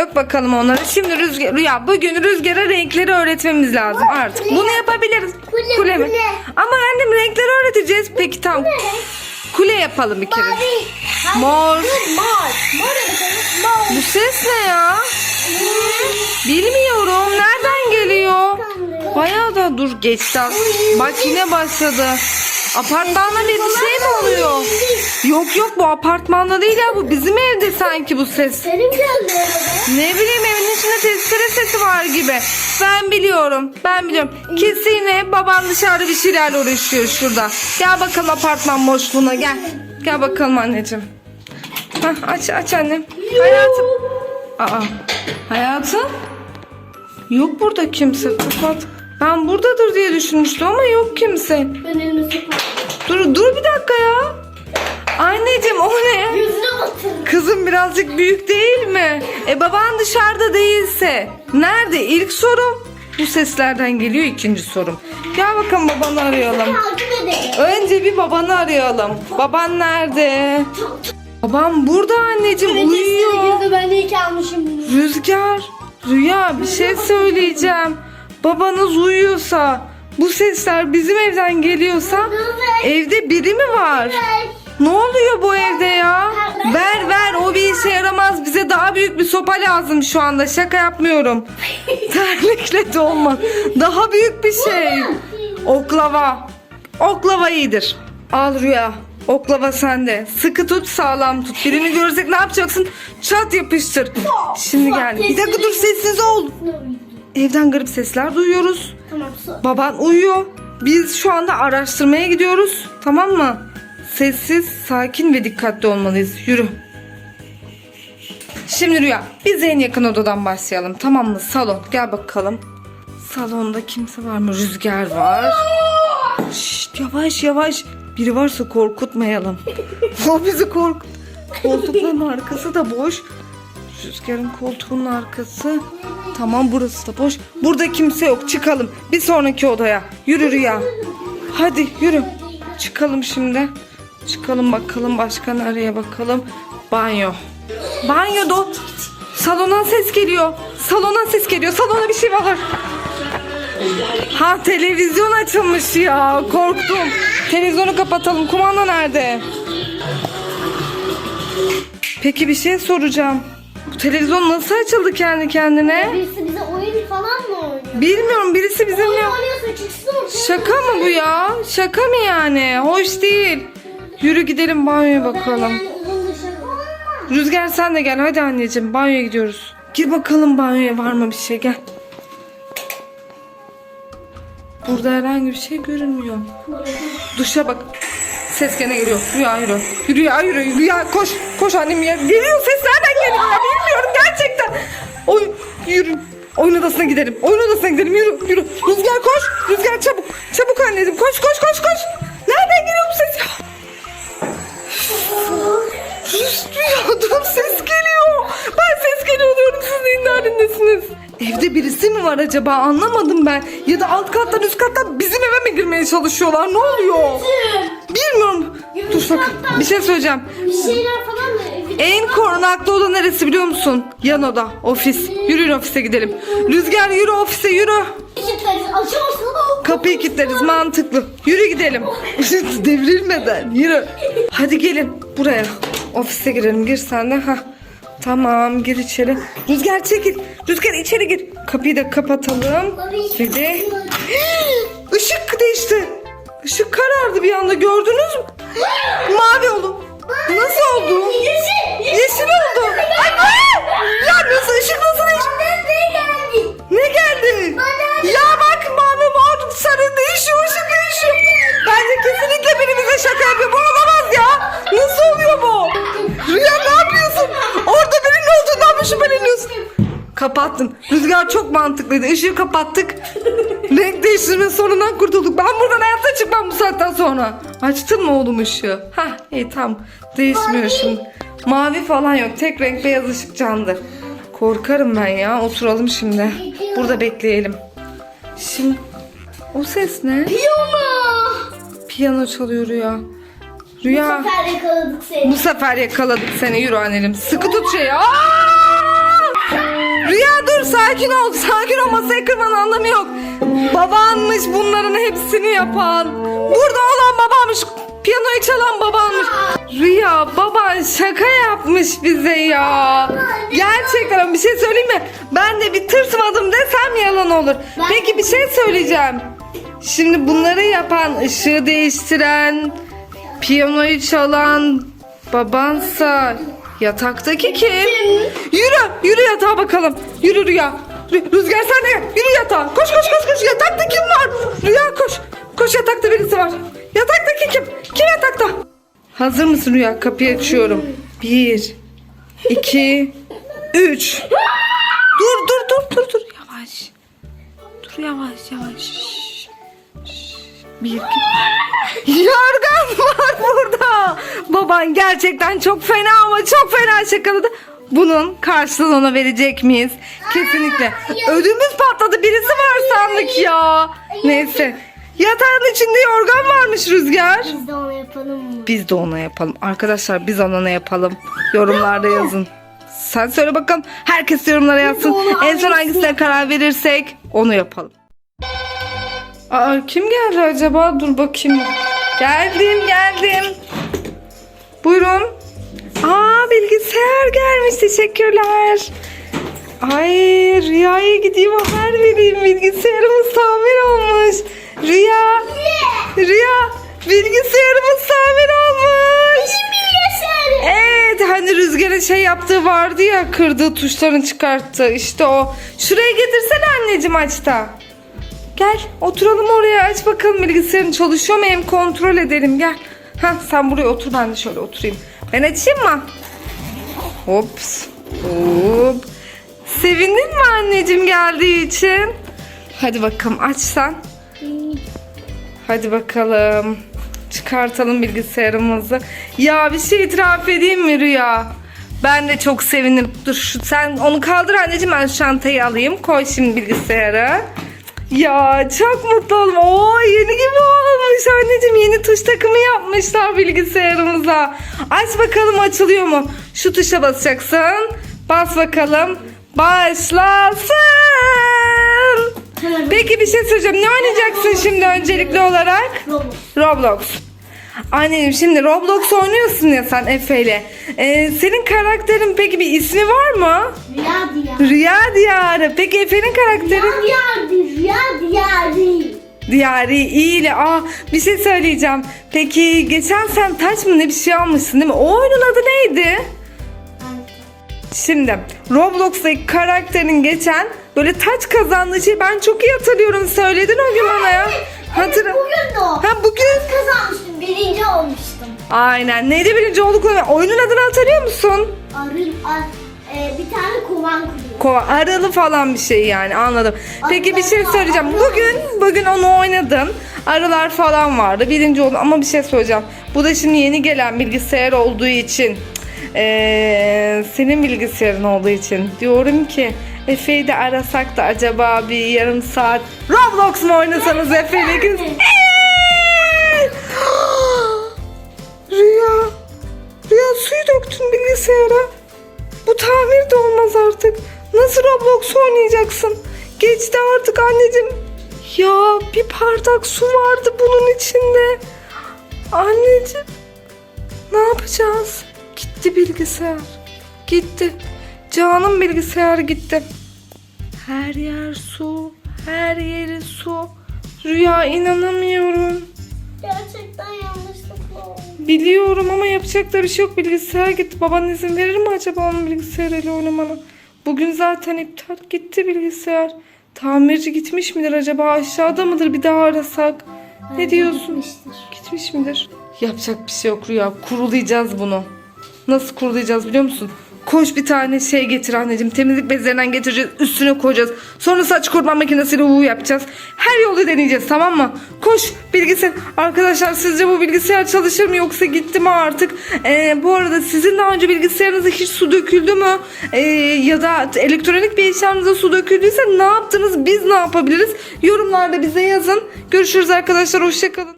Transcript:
Yok bakalım onları. Şimdi rüzgar, Rüya bugün rüzgara renkleri öğretmemiz lazım artık. Bunu yapabiliriz. Kule, mi? kule. Ama annem renkleri öğreteceğiz. Peki tamam. Kule yapalım bir kere. Mavi. Mor. Mor. Mor. Mor. Bu ses ne ya? Bilmiyorum. Nereden geliyor? Dur geçti. Bak yine başladı. Apartmanda bir şey mi oluyor? Yok yok bu apartmanda değil ya bu bizim evde sanki bu ses. Ne bileyim evin içinde testere sesi var gibi. Ben biliyorum. Ben biliyorum. Kesin yine baban dışarıda bir şeylerle uğraşıyor şurada. Gel bakalım apartman boşluğuna gel. Gel bakalım anneciğim. Hah, aç aç annem. Hayatım. Aa, hayatım. Yok burada kimse. Kapat. Ben buradadır diye düşünmüştüm ama yok kimse. Ben elimi sokarım. Dur dur bir dakika ya. Anneciğim o ne? Yüzüne batırırım. Kızım birazcık büyük değil mi? E baban dışarıda değilse nerede? İlk sorum bu seslerden geliyor ikinci sorum. Gel bakalım babanı arayalım. Takip edelim. Önce bir babanı arayalım. Baban nerede? Babam burada anneciğim uyuyor. Girdi ben de ilk almışım bunu. Rüzgar, Rüya bir şey söyleyeceğim. Babanız uyuyorsa, bu sesler bizim evden geliyorsa evde biri mi var? Ne oluyor bu evde ya? Ver ver o bir işe yaramaz. Bize daha büyük bir sopa lazım şu anda. Şaka yapmıyorum. Terlikle de olmaz. Daha büyük bir şey. Oklava. Oklava iyidir. Al Rüya. Oklava sende. Sıkı tut sağlam tut. Birini görsek ne yapacaksın? Çat yapıştır. Şimdi gel. Bir dakika dur sessiz ol. Evden garip sesler duyuyoruz. Tamam su. Baban uyuyor. Biz şu anda araştırmaya gidiyoruz. Tamam mı? Sessiz, sakin ve dikkatli olmalıyız. Yürü. Şimdi Rüya, biz en yakın odadan başlayalım. Tamam mı? Salon. Gel bakalım. Salonda kimse var mı? Rüzgar var. Şşt, yavaş yavaş. Biri varsa korkutmayalım. o bizi korkut. Koltukların arkası da boş. Rüzgarın koltuğunun arkası. Tamam burası da boş. Burada kimse yok. Çıkalım. Bir sonraki odaya. Yürü Rüya. Hadi yürü. Çıkalım şimdi. Çıkalım bakalım başka nereye bakalım. Banyo. Banyoda o- salona ses geliyor. Salona ses geliyor. Salona bir şey var. Ha televizyon açılmış ya. Korktum. Televizyonu kapatalım. Kumanda nerede? Peki bir şey soracağım. Bu televizyon nasıl açıldı kendi kendine? Birisi bize oyun falan mı oynuyor? Bilmiyorum birisi bizimle... Oyun oynuyorsa çıksın ortaya. Şaka mı bu ya? Şaka mı yani? Hoş değil. Yürü gidelim banyoya bakalım. Yani uzun dışarı olmaz. Rüzgar sen de gel hadi anneciğim banyoya gidiyoruz. Gir bakalım banyoya var mı bir şey gel. Burada herhangi bir şey görünmüyor. Duşa bak. Ses gene geliyor. Rüya yürü. Rüya yürü. Rüya koş. Koş annem ya. Geliyor ses nereden geliyor ya bilmiyorum gerçekten. Oy yürü. Oyun odasına gidelim. Oyun odasına gidelim. Yürü yürü. Rüzgar koş. Rüzgar çabuk. Çabuk anneciğim. Koş koş koş koş. Nereden geliyor bu ses ya? Ses geliyor. Ben ses geliyor diyorum siz neyin derdindesiniz? Evde birisi mi var acaba anlamadım ben. Ya da alt kattan üst kattan bizim eve mi girmeye çalışıyorlar ne oluyor? Bilmiyorum. Dur bakın bir şey söyleyeceğim. Bir şeyler falan En korunaklı olan neresi biliyor musun? Yan oda, ofis. Yürüyün ofise gidelim. Rüzgar yürü ofise yürü. Kilitleriz. Açamazsın. Kapıyı kilitleriz mantıklı. Yürü gidelim. Devrilmeden yürü. Hadi gelin buraya. Ofise girelim gir sen de. Hah. Tamam gir içeri. Rüzgar çekil. Rüzgar içeri gir. Kapıyı da kapatalım. Bir de ışık değişti. Işık karardı bir anda gördünüz mü? Mavi oldu. Nasıl oldu? Yeşil. Oldu. Ay! Ya nasıl ışık nasıl değişti? Ne geldi? Ne geldi? Ya bak mavi mor sarı değişiyor ışık değişiyor. Bence kesinlikle biri bize şaka yapıyor. Bu olamaz ya. Nasıl oluyor bu? Rüya ne yapıyorsun? Orada birinin olduğundan mı şüpheleniyorsun? Kapattın. Rüzgar çok mantıklıydı. Işığı kapattık. Renk değiştirme sorundan kurtulduk. Ben buradan hayatta çıkmam bu saatten sonra. Açtın mı oğlum ışığı? Hah iyi tamam. Değişmiyor şimdi. Mavi falan yok. Tek renk beyaz ışık candı. Korkarım ben ya. Oturalım şimdi. Burada bekleyelim. Şimdi o ses ne? Piyano. Piyano çalıyor Rüya. Rüya. Bu sefer yakaladık seni. Bu sefer yakaladık seni. Yürü annelim. Sıkı tut şeyi. Aa! sakin ol. Sakin ol. Masayı kırmanın anlamı yok. Babanmış bunların hepsini yapan. Burada olan babanmış. Piyanoyu çalan babanmış. Rüya baban şaka yapmış bize ya. Gerçekten ama bir şey söyleyeyim mi? Ben de bir tırsmadım desem yalan olur. Peki bir şey söyleyeceğim. Şimdi bunları yapan, ışığı değiştiren, piyanoyu çalan babansa yataktaki kim? Yürü, yürü yatağa bakalım. Yürü Rüya. Rü- Rüzgar sen de gel. Yürü yatağa. Koş koş koş koş. Yatakta kim var? Rüya koş. Koş yatakta birisi var. Yataktaki kim? Kim yatakta? Hazır mısın Rüya? Kapıyı açıyorum. Bir, iki, üç. Dur dur dur dur dur. Yavaş. Dur yavaş yavaş. Bir iki. Yorgan var burada. Baban gerçekten çok fena ama çok fena şakaladı. Bunun karşılığını ona verecek miyiz? Kesinlikle. Ödümüz patladı. Birisi var sandık ya. Neyse. Yatağın içinde yorgan varmış Rüzgar. Biz de onu yapalım mı? Biz de ona yapalım. Arkadaşlar biz ona ne yapalım? Yorumlarda yazın. Sen söyle bakalım. Herkes yorumlara yazsın. En son hangisine karar verirsek onu yapalım. Aa, kim geldi acaba? Dur bakayım. Geldim geldim. Buyurun. Aa bilgisayar gelmiş. Teşekkürler. Ay Rüya'ya gideyim haber vereyim. Bilgisayarımız tamir olmuş. Rüya. Rüya. Bilgisayarımız tamir olmuş. Evet hani rüzgarın şey yaptığı vardı ya kırdığı tuşlarını çıkarttı. İşte o. Şuraya getirsene anneciğim açta. Gel oturalım oraya aç bakalım bilgisayarın çalışıyor mu hem kontrol edelim gel. Hah sen buraya otur ben de şöyle oturayım. Ben açayım mı? Hops. Hop. Sevindin mi anneciğim geldiği için? Hadi bakalım aç sen. Hadi bakalım. Çıkartalım bilgisayarımızı. Ya bir şey itiraf edeyim mi Rüya? Ben de çok sevindim. Dur şu, sen onu kaldır anneciğim ben şu çantayı alayım. Koy şimdi bilgisayara. Ya çok mutlu oldum. Oo yeni gibi olmuş anneciğim. Yeni tuş takımı yapmışlar bilgisayarımıza. Aç bakalım açılıyor mu? Şu tuşa basacaksın. Bas bakalım. Başlasın. Peki bir şey söyleyeceğim. Ne oynayacaksın şimdi öncelikli olarak? Roblox. Anneciğim şimdi Roblox oynuyorsun ya sen Efe ile. Ee, senin karakterin peki bir ismi var mı? Rüya diyarı. Rüya Diyarı. Peki Efe'nin karakteri? Rüya diyarı. Rüya diyarı. Diyarı iyi ile. Aa bir şey söyleyeceğim. Peki geçen sen taç mı ne bir şey almışsın değil mi? O oyunun adı neydi? Şimdi Roblox'taki karakterin geçen böyle taç kazandığı şeyi ben çok iyi hatırlıyorum. Söyledin o gün bana ya. Hatırla. Bugün de o. Ha bugün Kazanmıştım. Birinci olmuştum. Aynen. Neydi birinci olduk? Oyunun adını hatırlıyor musun? Arı, ar, e, bir tane kovan kuruyor. Kova, aralı falan bir şey yani anladım. Peki bir şey söyleyeceğim. arılar. Bugün bugün onu oynadın. Arılar falan vardı. Birinci oldun ama bir şey söyleyeceğim. Bu da şimdi yeni gelen bilgisayar olduğu için eee, senin bilgisayarın olduğu için diyorum ki Efe'yi de arasak da acaba bir yarım saat Roblox mu oynasanız Efe'yle? Eee! Rüya Rüya suyu döktün bilgisayara. Bu tamir de olmaz artık. Nasıl Roblox oynayacaksın? Geçti artık anneciğim. Ya bir bardak su vardı bunun içinde. Anneciğim. Ne yapacağız? Gitti bilgisayar. Gitti. Canım bilgisayar gitti. Her yer su. Her yeri su. Rüya inanamıyorum. Gerçekten yanlışlıkla oldu. Biliyorum ama yapacak da bir şey yok. Bilgisayar gitti. Baban izin verir mi acaba onun bilgisayarıyla oynamana? Bugün zaten iptal gitti bilgisayar. Tamirci gitmiş midir acaba? Aşağıda mıdır? Bir daha arasak. Ne Bence diyorsun? gitmiştir. Gitmiş midir? Yapacak bir şey yok Rüya. Kurulayacağız bunu. Nasıl kurulayacağız biliyor musun? Koş bir tane şey getir anneciğim. Temizlik bezlerinden getireceğiz. Üstüne koyacağız. Sonra saç kurutma makinesiyle uğu yapacağız. Her yolu deneyeceğiz tamam mı? Koş bilgisayar. Arkadaşlar sizce bu bilgisayar çalışır mı yoksa gitti mi artık? Ee, bu arada sizin daha önce bilgisayarınıza hiç su döküldü mü? Ee, ya da elektronik bir eşyanıza su döküldüyse ne yaptınız? Biz ne yapabiliriz? Yorumlarda bize yazın. Görüşürüz arkadaşlar. Hoşçakalın.